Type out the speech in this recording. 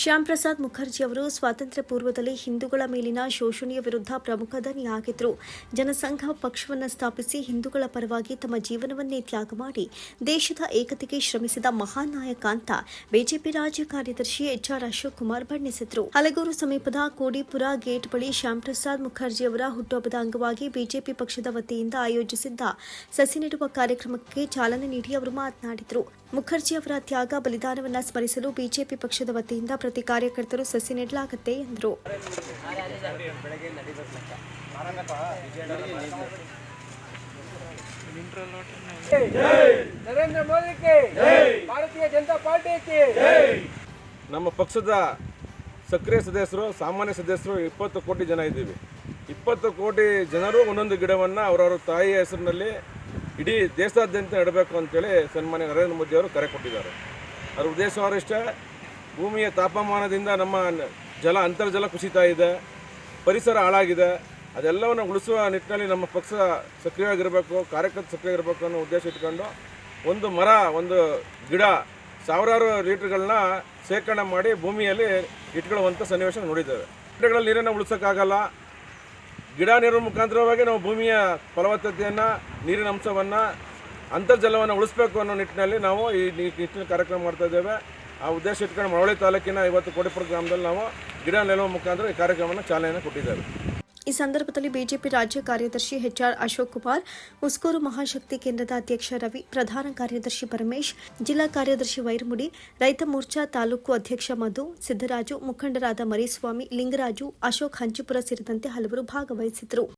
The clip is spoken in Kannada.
ಶ್ಯಾಮ್ ಪ್ರಸಾದ್ ಮುಖರ್ಜಿ ಅವರು ಸ್ವಾತಂತ್ರ್ಯ ಪೂರ್ವದಲ್ಲಿ ಹಿಂದೂಗಳ ಮೇಲಿನ ಶೋಷಣೆಯ ವಿರುದ್ಧ ಪ್ರಮುಖ ದನಿಯಾಗಿದ್ದರು ಜನಸಂಘ ಪಕ್ಷವನ್ನು ಸ್ಥಾಪಿಸಿ ಹಿಂದೂಗಳ ಪರವಾಗಿ ತಮ್ಮ ಜೀವನವನ್ನೇ ತ್ಯಾಗ ಮಾಡಿ ದೇಶದ ಏಕತೆಗೆ ಶ್ರಮಿಸಿದ ಮಹಾನ್ ನಾಯಕ ಅಂತ ಬಿಜೆಪಿ ರಾಜ್ಯ ಕಾರ್ಯದರ್ಶಿ ಎಚ್ಆರ್ ಅಶೋಕ್ ಕುಮಾರ್ ಬಣ್ಣಿಸಿದರು. ಹಲಗೂರು ಸಮೀಪದ ಕೋಡಿಪುರ ಗೇಟ್ ಬಳಿ ಶ್ಯಾಮ್ ಪ್ರಸಾದ್ ಮುಖರ್ಜಿ ಅವರ ಹುಟ್ಟುಹಬ್ಬದ ಅಂಗವಾಗಿ ಬಿಜೆಪಿ ಪಕ್ಷದ ವತಿಯಿಂದ ಆಯೋಜಿಸಿದ್ದ ಸಸಿ ನೆಡುವ ಕಾರ್ಯಕ್ರಮಕ್ಕೆ ಚಾಲನೆ ನೀಡಿ ಅವರು ಮಾತನಾಡಿದರು. ಮುಖರ್ಜಿ ಅವರ ತ್ಯಾಗ ಬಲಿದಾನವನ್ನು ಸ್ಮರಿಸಲು ಬಿಜೆಪಿ ಪಕ್ಷದ ವತಿಯಿಂದ ಜಾಗೃತಿ ಕಾರ್ಯಕರ್ತರು ಸಸಿ ನೆಡಲಾಗುತ್ತೆ ಎಂದರು. ನಮ್ಮ ಪಕ್ಷದ ಸಕ್ರಿಯ ಸದಸ್ಯರು ಸಾಮಾನ್ಯ ಸದಸ್ಯರು ಇಪ್ಪತ್ತು ಕೋಟಿ ಜನ ಇದ್ದೀವಿ. ಇಪ್ಪತ್ತು ಕೋಟಿ ಜನರು ಒಂದೊಂದು ಗಿಡವನ್ನು ಅವರವರ ತಾಯಿಯ ಹೆಸರಿನಲ್ಲಿ ಇಡೀ ದೇಶಾದ್ಯಂತ ನೆಡಬೇಕು ಅಂತೇಳಿ ಸನ್ಮಾನ್ಯ ನರೇಂದ್ರ ಮೋದಿ ಅವರು ಕರೆ ಕೊಟ್ಟಿದ್ದಾರೆ. ಅವ್ರ ಉದ್ದೇಶ ಭೂಮಿಯ ತಾಪಮಾನದಿಂದ ನಮ್ಮ ಜಲ ಅಂತರ್ಜಲ ಕುಸಿತಾ ಇದೆ, ಪರಿಸರ ಹಾಳಾಗಿದೆ. ಅದೆಲ್ಲವನ್ನು ಉಳಿಸುವ ನಿಟ್ಟಿನಲ್ಲಿ ನಮ್ಮ ಪಕ್ಷ ಸಕ್ರಿಯವಾಗಿರಬೇಕು, ಕಾರ್ಯಕರ್ತ ಸಕ್ರಿಯವಾಗಿರಬೇಕು ಅನ್ನೋ ಉದ್ದೇಶ ಇಟ್ಕೊಂಡು ಒಂದು ಮರ, ಒಂದು ಗಿಡ ಸಾವಿರಾರು ಲೀಟ್ರ್ಗಳನ್ನ ಶೇಖರಣೆ ಮಾಡಿ ಭೂಮಿಯಲ್ಲಿ ಇಟ್ಕೊಳ್ಳುವಂಥ ಸನ್ನಿವೇಶ ನೋಡಿದ್ದೇವೆ. ಗಿಡಗಳಲ್ಲಿ ನೀರನ್ನು ಉಳಿಸೋಕ್ಕಾಗಲ್ಲ. ಗಿಡ ನೀರು ಮುಖಾಂತರವಾಗಿ ನಾವು ಭೂಮಿಯ ಫಲವತ್ತತೆಯನ್ನು, ನೀರಿನ ಅಂಶವನ್ನು, ಅಂತರ್ಜಲವನ್ನು ಉಳಿಸಬೇಕು ಅನ್ನೋ ನಿಟ್ಟಿನಲ್ಲಿ ನಾವು ಈ ನಿಟ್ಟಿನ ಕಾರ್ಯಕ್ರಮ ಮಾಡ್ತಾ ಇದ್ದೇವೆ. ಆ ಉದ್ದೇಶ ಇಟ್ಕೊಂಡು ಮಳವಳ್ಳಿ ತಾಲೂಕಿನ ಇವತ್ತು ಕೋಟಿಪುರ ಗ್ರಾಮದಲ್ಲಿ ನಾವು ಗಿಡ ನೆಲುವ ಮುಖಾಂತರ ಈ ಕಾರ್ಯಕ್ರಮವನ್ನು ಚಾಲನೆಯನ್ನು ಕೊಟ್ಟಿದ್ದೇವೆ ಈ ಸಂದರ್ಭದಲ್ಲಿ ಬಿಜೆಪಿ ರಾಜ್ಯ ಕಾರ್ಯದರ್ಶಿ ಎಚ್ಆರ್ ಅಶೋಕ್ ಕುಮಾರ್, ಉಸ್ಕೂರು ಮಹಾಶಕ್ತಿ ಕೇಂದ್ರದ ಅಧ್ಯಕ್ಷ ರವಿ, ಪ್ರಧಾನ ಕಾರ್ಯದರ್ಶಿ ಪರಮೇಶ್, ಜಿಲ್ಲಾ ಕಾರ್ಯದರ್ಶಿ ವೈರಮುಡಿ, ರೈತ ಮೋರ್ಚಾ ತಾಲೂಕು ಅಧ್ಯಕ್ಷ ಮಧು, ಸಿದ್ದರಾಜು, ಮುಖಂಡರಾದ ಮರಿಸ್ವಾಮಿ, ಲಿಂಗರಾಜು, ಅಶೋಕ್ ಹಂಚಿಪುರ ಸೇರಿದಂತೆ ಹಲವರು ಭಾಗವಹಿಸಿದ್ದರು.